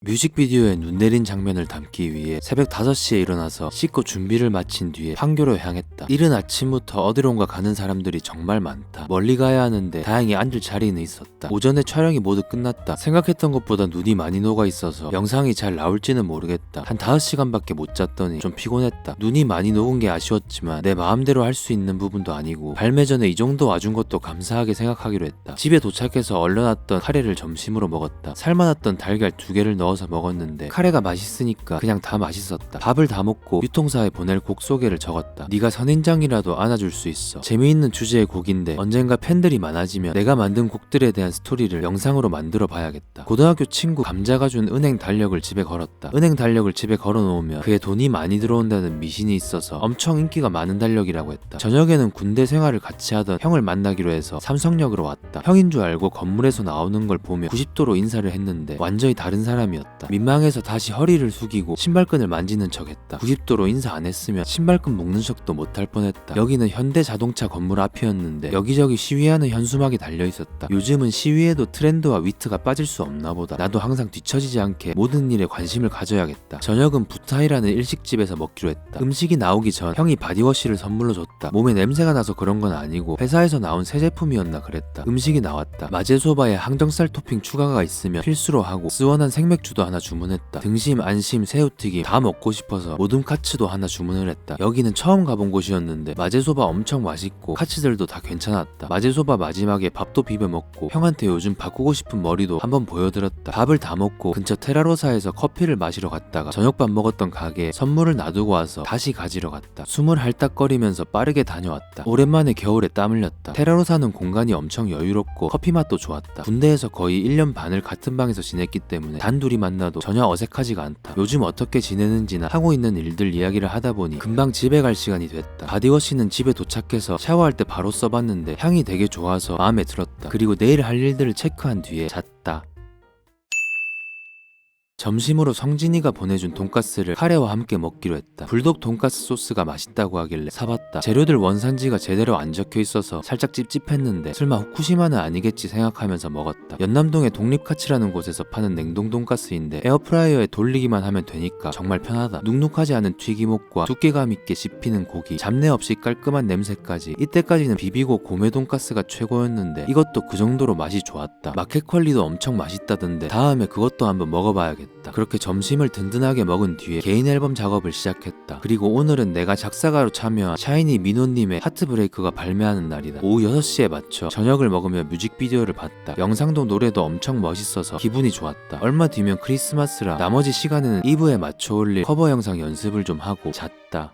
뮤직비디오에 눈 내린 장면을 담기 위해 새벽 5시에 일어나서 씻고 준비를 마친 뒤에 판교로 향했다. 이른 아침부터 어디론가 가는 사람들이 정말 많다. 멀리 가야 하는데 다행히 앉을 자리는 있었다. 오전에 촬영이 모두 끝났다. 생각했던 것보다 눈이 많이 녹아 있어서 영상이 잘 나올지는 모르겠다. 한 5시간밖에 못 잤더니 좀 피곤했다. 눈이 많이 녹은 게 아쉬웠지만 내 마음대로 할 수 있는 부분도 아니고 발매 전에 이 정도 와준 것도 감사하게 생각하기로 했다. 집에 도착해서 얼려놨던 카레를 점심으로 먹었다. 삶아놨던 달걀 두 개를 넣어 서 먹었는데 카레가 맛있으니까 그냥 다 맛있었다. 밥을 다 먹고 유통사에 보낼 곡 소개를 적었다. 네가 선인장이라도 안아줄 수 있어. 재미있는 주제의 곡인데 언젠가 팬들이 많아지면 내가 만든 곡들에 대한 스토리를 영상으로 만들어 봐야겠다. 고등학교 친구 감자가 준 은행 달력을 집에 걸었다. 은행 달력을 집에 걸어놓으면 그에 돈이 많이 들어온다는 미신이 있어서 엄청 인기가 많은 달력이라고 했다. 저녁에는 군대 생활을 같이 하던 형을 만나기로 해서 삼성역으로 왔다. 형인 줄 알고 건물에서 나오는 걸 보며 90도로 인사를 했는데 완전히 다른 사람이 었다. 민망해서 다시 허리를 숙이고 신발끈을 만지는 척했다. 90도로 인사 안 했으면 신발끈 묶는 척도 못할 뻔했다. 여기는 현대 자동차 건물 앞이었는데 여기저기 시위하는 현수막이 달려 있었다. 요즘은 시위에도 트렌드와 위트가 빠질 수 없나 보다. 나도 항상 뒤처지지 않게 모든 일에 관심을 가져야겠다. 저녁은 부타이라는 일식집에서 먹기로 했다. 음식이 나오기 전 형이 바디워시를 선물로 줬다. 몸에 냄새가 나서 그런 건 아니고 회사에서 나온 새 제품이었나 그랬다. 음식이 나왔다. 마제소바에 항정살 토핑 추가가 있으면 필수로 하고 스원한 생맥주 도 하나 주문했다. 등심, 안심, 새우튀김 다 먹고 싶어서 모둠 카츠도 하나 주문을 했다. 여기는 처음 가본 곳이었는데 마제소바 엄청 맛있고 카츠들도 다 괜찮았다. 마제소바 마지막에 밥도 비벼 먹고 형한테 요즘 바꾸고 싶은 머리도 한번 보여드렸다. 밥을 다 먹고 근처 테라로사에서 커피를 마시러 갔다가 저녁밥 먹었던 가게에 선물을 놔두고 와서 다시 가지러 갔다. 숨을 할딱거리면서 빠르게 다녀왔다. 오랜만에 겨울에 땀 흘렸다. 테라로사는 공간이 엄청 여유롭고 커피 맛도 좋았다. 군대에서 거의 1년 반을 같은 방에서 지냈기 때문에 단둘이 만나도 전혀 어색하지가 않다. 요즘 어떻게 지내는지나 하고 있는 일들 이야기를 하다 보니 금방 집에 갈 시간이 됐다. 바디워시는 집에 도착해서 샤워할 때 바로 써봤는데 향이 되게 좋아서 마음에 들었다. 그리고 내일 할 일들을 체크한 뒤에 잤다. 점심으로 성진이가 보내준 돈가스를 카레와 함께 먹기로 했다. 불독 돈가스 소스가 맛있다고 하길래 사봤다. 재료들 원산지가 제대로 안 적혀 있어서 살짝 찝찝했는데 설마 후쿠시마는 아니겠지 생각하면서 먹었다. 연남동의 독립카츠라는 곳에서 파는 냉동 돈가스인데 에어프라이어에 돌리기만 하면 되니까 정말 편하다. 눅눅하지 않은 튀김옷과 두께감 있게 씹히는 고기, 잡내 없이 깔끔한 냄새까지 이때까지는 비비고 고메 돈가스가 최고였는데 이것도 그 정도로 맛이 좋았다. 마켓컬리도 엄청 맛있다던데 다음에 그것도 한번 먹어봐야겠 다. 그렇게 점심을 든든하게 먹은 뒤에 개인 앨범 작업을 시작했다. 그리고 오늘은 내가 작사가로 참여한 샤이니 민호님의 하트브레이크가 발매하는 날이다. 오후 6시에 맞춰 저녁을 먹으며 뮤직비디오를 봤다. 영상도 노래도 엄청 멋있어서 기분이 좋았다. 얼마 뒤면 크리스마스라 나머지 시간에는 이브에 맞춰 올릴 커버 영상 연습을 좀 하고 잤다.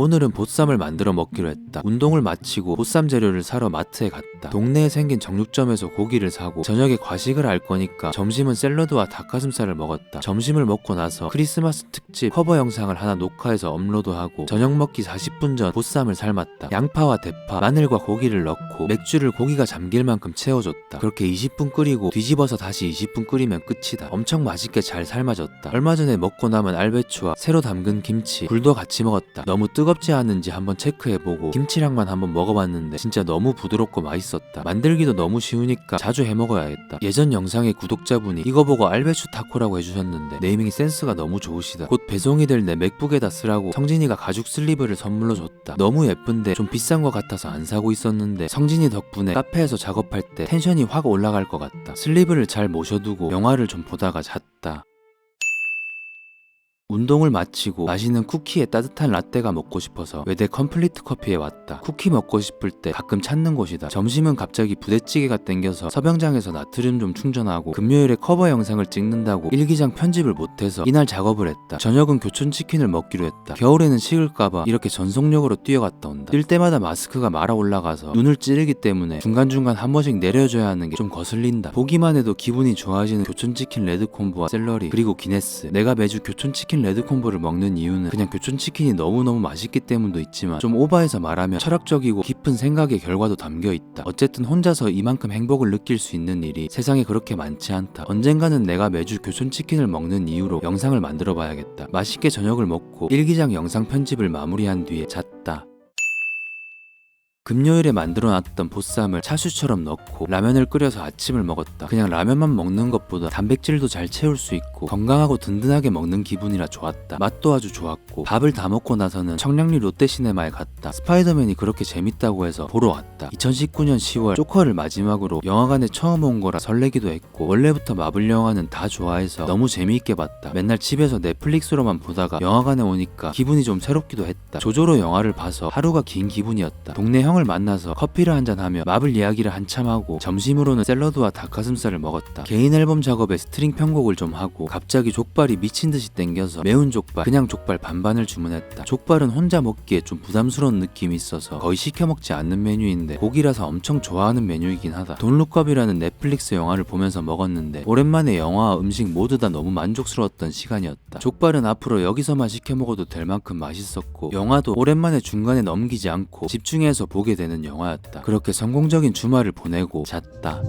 오늘은 보쌈을 만들어 먹기로 했다. 운동을 마치고 보쌈 재료를 사러 마트에 갔다. 동네에 생긴 정육점에서 고기를 사고 저녁에 과식을 할 거니까 점심은 샐러드와 닭가슴살을 먹었다. 점심을 먹고 나서 크리스마스 특집 커버 영상을 하나 녹화해서 업로드하고 저녁 먹기 40분 전 보쌈을 삶았다. 양파와 대파, 마늘과 고기를 넣고 맥주를 고기가 잠길 만큼 채워줬다. 그렇게 20분 끓이고 뒤집어서 다시 20분 끓이면 끝이다. 엄청 맛있게 잘 삶아졌다. 얼마 전에 먹고 남은 알배추와 새로 담근 김치, 굴도 같이 먹었다. 너무 뜨 겁지 않은지 한번 체크해보고 김치랑만 한번 먹어봤는데 진짜 너무 부드럽고 맛있었다. 만들기도 너무 쉬우니까 자주 해먹어야겠다. 예전 영상의 구독자분이 이거 보고 알배추 타코라고 해주셨는데 네이밍이 센스가 너무 좋으시다. 곧 배송이 될 내 맥북에다 쓰라고 성진이가 가죽 슬리브를 선물로 줬다. 너무 예쁜데 좀 비싼 것 같아서 안 사고 있었는데 성진이 덕분에 카페에서 작업할 때 텐션이 확 올라갈 것 같다. 슬리브를 잘 모셔두고 영화를 좀 보다가 잤다. 운동을 마치고 마시는 쿠키에 따뜻한 라떼가 먹고 싶어서 외대 컴플리트 커피에 왔다. 쿠키 먹고 싶을 때 가끔 찾는 곳이다. 점심은 갑자기 부대찌개가 땡겨서 서병장에서 나트륨 좀 충전하고 금요일에 커버 영상을 찍는다고 일기장 편집을 못해서 이날 작업을 했다. 저녁은 교촌 치킨을 먹기로 했다. 겨울에는 식을까봐 이렇게 전속력으로 뛰어갔다 온다. 뛸 때마다 마스크가 말아 올라가서 눈을 찌르기 때문에 중간중간 한 번씩 내려줘야 하는 게 좀 거슬린다. 보기만 해도 기분이 좋아지는 교촌 치킨 레드 콤보와 샐러리 그리고 기네스. 내가 매주 교촌 치킨 레드 콤보를 먹는 이유는 그냥 교촌 치킨이 너무너무 맛있기 때문도 있지만 좀 오버해서 말하면 철학적이고 깊은 생각의 결과도 담겨 있다. 어쨌든 혼자서 이만큼 행복을 느낄 수 있는 일이 세상에 그렇게 많지 않다. 언젠가는 내가 매주 교촌 치킨을 먹는 이유로 영상을 만들어 봐야겠다. 맛있게 저녁을 먹고 일기장 영상 편집을 마무리한 뒤에 잤다. 금요일에 만들어놨던 보쌈을 차슈처럼 넣고 라면을 끓여서 아침을 먹었다. 그냥 라면만 먹는 것보다 단백질도 잘 채울 수 있고 건강하고 든든하게 먹는 기분이라 좋았다. 맛도 아주 좋았고 밥을 다 먹고 나서는 청량리 롯데시네마에 갔다. 스파이더맨이 그렇게 재밌다고 해서 보러 왔다. 2019년 10월 조커를 마지막으로 영화관에 처음 온 거라 설레기도 했고 원래부터 마블 영화는 다 좋아해서 너무 재미있게 봤다. 맨날 집에서 넷플릭스로만 보다가 영화관에 오니까 기분이 좀 새롭기도 했다. 조조로 영화를 봐서 하루가 긴 기분이었다. 동네 형을 만나서 커피를 한잔하며 마블 이야기를 한참 하고 점심으로는 샐러드와 닭가슴살을 먹었다. 개인 앨범 작업에 스트링 편곡을 좀 하고 갑자기 족발이 미친 듯이 땡겨서 매운 족발, 그냥 족발 반반을 주문했다. 족발은 혼자 먹기에 좀 부담스러운 느낌이 있어서 거의 시켜 먹지 않는 메뉴인데 고기라서 엄청 좋아하는 메뉴이긴 하다. 돈룩업이라는 넷플릭스 영화를 보면서 먹었는데 오랜만에 영화와 음식 모두 다 너무 만족스러웠던 시간이었다. 족발은 앞으로 여기서만 시켜 먹어도 될 만큼 맛있었고 영화도 오랜만에 중간에 넘기지 않고 집중해서 보게 되는 영화였다. 그렇게 성공적인 주말을 보내고 잤다.